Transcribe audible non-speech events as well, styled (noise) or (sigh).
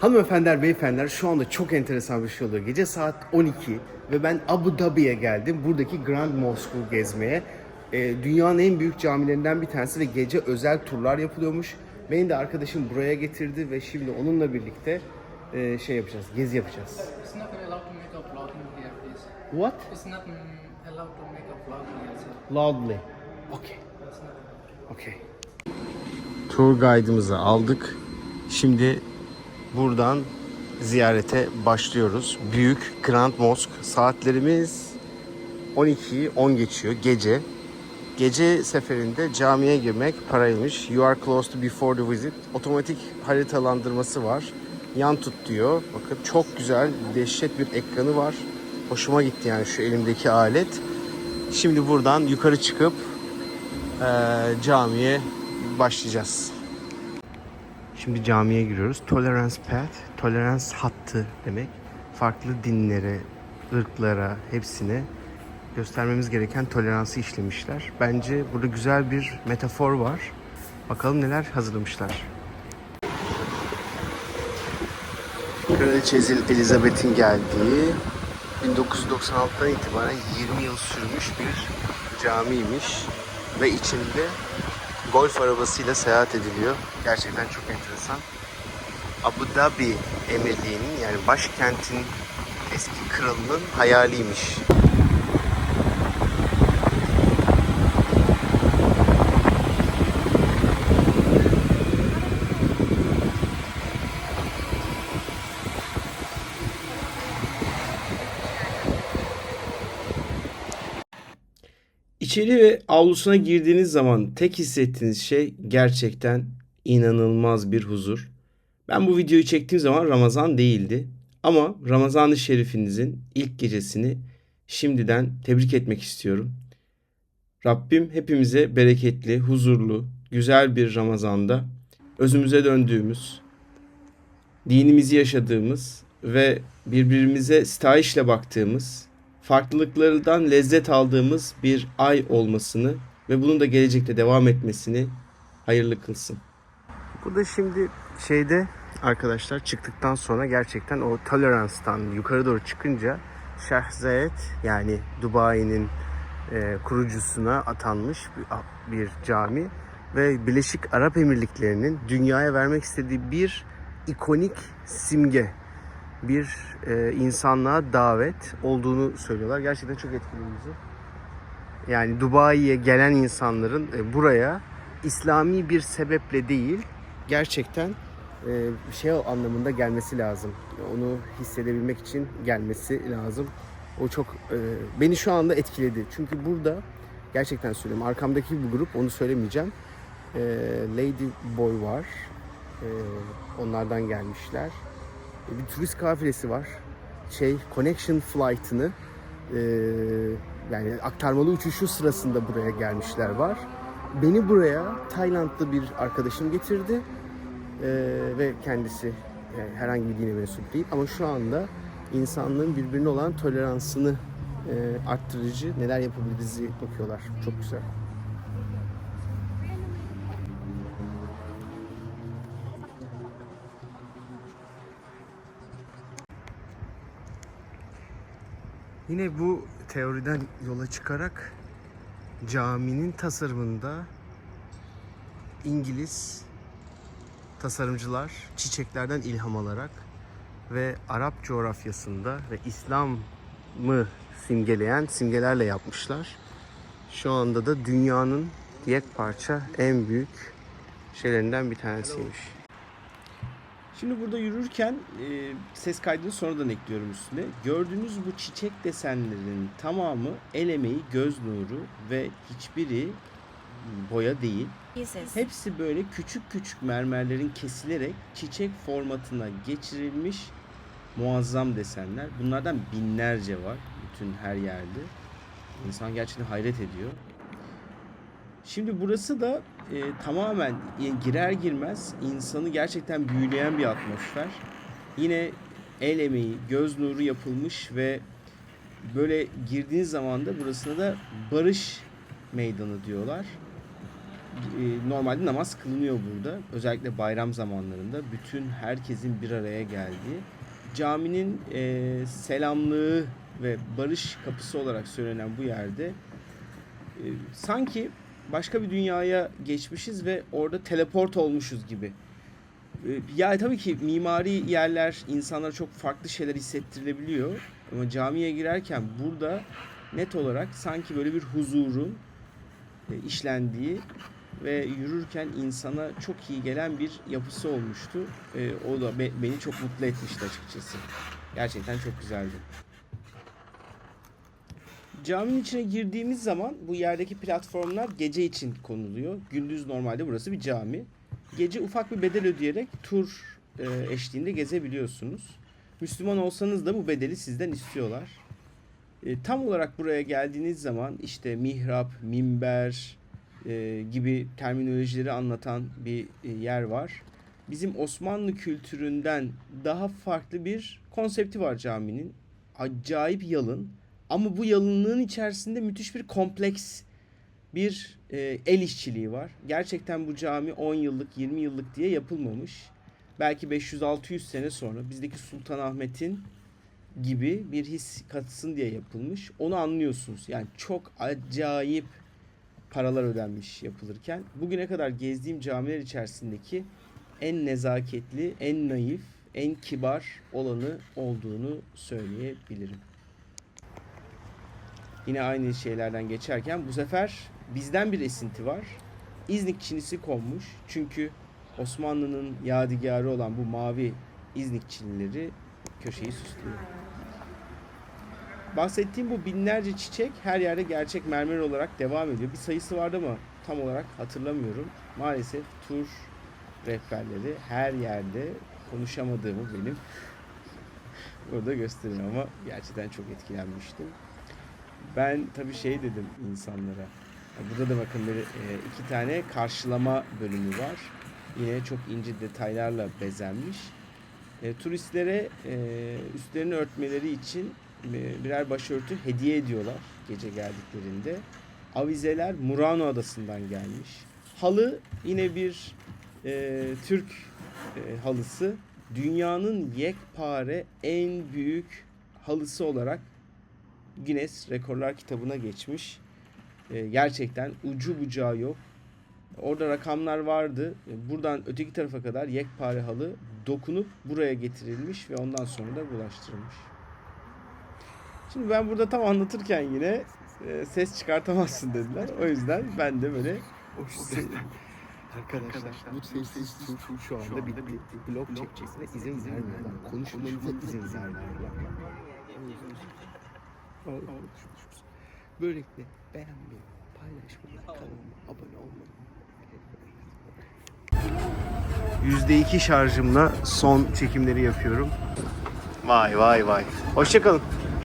Hanımefendiler, beyefendiler şu anda çok enteresan bir şey oluyor. Gece saat 12 ve ben Abu Dhabi'ye geldim. Buradaki Grand Mosque'u gezmeye. Ee, dünyanın en büyük camilerinden bir tanesi ve gece özel turlar yapılıyormuş. Beni de arkadaşım buraya getirdi ve şimdi onunla birlikte e, şey yapacağız, gezi yapacağız. What? It's not allowed to make a vlog here, sir. Loudly. Okay. Okay. Tour guide'ımızı aldık. Şimdi buradan ziyarete başlıyoruz. Büyük Grand Mosque. Saatlerimiz 12'yi 10 geçiyor gece. Gece seferinde camiye girmek paraymış. You are close to before the visit. Otomatik haritalandırması var. Yan tut diyor. Bakın çok güzel, dehşet bir ekranı var. Hoşuma gitti yani şu elimdeki alet. Şimdi buradan yukarı çıkıp eee, camiye başlayacağız. Şimdi camiye giriyoruz. Tolerance path, tolerans hattı demek. Farklı dinlere, ırklara, hepsine göstermemiz gereken toleransı işlemişler. Bence burada güzel bir metafor var. Bakalım neler hazırlamışlar. Kraliçe Elizabeth'in geldiği 1996'dan itibaren 20 yıl sürmüş bir camiymiş ve içinde golf arabasıyla seyahat ediliyor. Gerçekten çok enteresan. Abu Dhabi Emirliği'nin yani başkentin eski kralının hayaliymiş. İçeri ve avlusuna girdiğiniz zaman tek hissettiğiniz şey gerçekten inanılmaz bir huzur. Ben bu videoyu çektiğim zaman Ramazan değildi. Ama Ramazan-ı Şerifinizin ilk gecesini şimdiden tebrik etmek istiyorum. Rabbim hepimize bereketli, huzurlu, güzel bir Ramazan'da özümüze döndüğümüz, dinimizi yaşadığımız ve birbirimize sitayişle baktığımız, farklılıklardan lezzet aldığımız bir ay olmasını ve bunun da gelecekte devam etmesini hayırlı kılsın. Burada şimdi şeyde arkadaşlar çıktıktan sonra gerçekten o toleranstan yukarı doğru çıkınca Şeyh Zayed yani Dubai'nin e, kurucusuna atanmış bir, bir cami ve Birleşik Arap Emirlikleri'nin dünyaya vermek istediği bir ikonik simge bir e, insanlığa davet olduğunu söylüyorlar. Gerçekten çok etkileyici. Yani Dubai'ye gelen insanların e, buraya İslami bir sebeple değil, gerçekten e, şey anlamında gelmesi lazım. Onu hissedebilmek için gelmesi lazım. O çok e, beni şu anda etkiledi. Çünkü burada gerçekten söylüyorum arkamdaki bu grup onu söylemeyeceğim. E, Lady Boy var. E, onlardan gelmişler. E, bir turist kafilesi var. Şey Connection Flight'ını e, yani aktarmalı uçuşu sırasında buraya gelmişler var. Beni buraya Taylandlı bir arkadaşım getirdi E, ve kendisi yani herhangi bir dine mensup değil ama şu anda insanlığın birbirine olan toleransını e, arttırıcı neler yapabiliriz bakıyorlar. Çok güzel. Yine bu teoriden yola çıkarak caminin tasarımında İngiliz tasarımcılar çiçeklerden ilham alarak ve Arap coğrafyasında ve İslam'ı simgeleyen simgelerle yapmışlar. Şu anda da dünyanın yekparça en büyük şeylerinden bir tanesiymiş. Şimdi burada yürürken e, ses kaydını sonradan ekliyorum üstüne. Gördüğünüz bu çiçek desenlerinin tamamı el emeği, göz nuru ve hiçbiri boya değil. pieces. Hepsi böyle küçük küçük mermerlerin kesilerek çiçek formatına geçirilmiş muazzam desenler. Bunlardan binlerce var bütün her yerde. İnsan gerçekten hayret ediyor. Şimdi burası da e, tamamen e, girer girmez insanı gerçekten büyüleyen bir atmosfer. Yine el emeği, göz nuru yapılmış ve böyle girdiğiniz zaman da burasına da barış meydanı diyorlar. e, normalde namaz kılınıyor burada. Özellikle bayram zamanlarında bütün herkesin bir araya geldiği caminin e, selamlığı ve barış kapısı olarak söylenen bu yerde e, sanki başka bir dünyaya geçmişiz ve orada teleport olmuşuz gibi. E, Ya tabii ki mimari yerler insanlara çok farklı şeyler hissettirilebiliyor. Ama camiye girerken burada net olarak sanki böyle bir huzurun e, işlendiği ve yürürken insana çok iyi gelen bir yapısı olmuştu. E, o da be- beni çok mutlu etmişti açıkçası. Gerçekten çok güzeldi. Caminin içine girdiğimiz zaman bu yerdeki platformlar gece için konuluyor. Gündüz normalde burası bir cami. Gece ufak bir bedel ödeyerek tur e, eşliğinde gezebiliyorsunuz. Müslüman olsanız da bu bedeli sizden istiyorlar. E, tam olarak buraya geldiğiniz zaman işte mihrap, minber e, gibi terminolojileri anlatan bir e, yer var. Bizim Osmanlı kültüründen daha farklı bir konsepti var caminin. Acayip yalın ama bu yalınlığın içerisinde müthiş bir kompleks bir e, el işçiliği var. Gerçekten bu cami 10 yıllık, 20 yıllık diye yapılmamış. Belki 500-600 sene sonra bizdeki Sultanahmet'in gibi bir his katsın diye yapılmış. Onu anlıyorsunuz. Yani çok acayip paralar ödenmiş yapılırken. Bugüne kadar gezdiğim camiler içerisindeki en nezaketli, en naif, en kibar olanı olduğunu söyleyebilirim. Yine aynı şeylerden geçerken bu sefer bizden bir esinti var. İznik çinisi konmuş. Çünkü Osmanlı'nın yadigarı olan bu mavi İznik çinileri köşeyi süslüyor. Bahsettiğim bu binlerce çiçek her yerde gerçek mermer olarak devam ediyor. Bir sayısı vardı ama tam olarak hatırlamıyorum. Maalesef tur rehberleri her yerde konuşamadığımı benim (laughs) burada gösterin ama gerçekten çok etkilenmiştim. Ben tabii şey dedim insanlara. Burada da bakın böyle e, iki tane karşılama bölümü var. Yine çok ince detaylarla bezenmiş. E, turistlere e, üstlerini örtmeleri için birer başörtü hediye ediyorlar gece geldiklerinde. Avizeler Murano Adası'ndan gelmiş. Halı yine bir e, Türk e, halısı. Dünyanın yekpare en büyük halısı olarak Guinness Rekorlar kitabına geçmiş. E, gerçekten ucu bucağı yok. Orada rakamlar vardı. E, Buradan öteki tarafa kadar yekpare halı dokunup buraya getirilmiş ve ondan sonra da bulaştırılmış. Şimdi ben burada tam anlatırken yine e, ses çıkartamazsın dediler. O yüzden ben de böyle Arkadaşlar bu sessiz su şu anda bitti. Blok çekecekler izin vermiyorlar. Konuşmanıza izin vermiyorlar. Yüzden konuşuyoruz. Böylelikle beğenmeyi, paylaşmayı, kanalıma abone olmayı. %2 şarjımla son çekimleri yapıyorum. Vay vay vay. Hoşçakalın.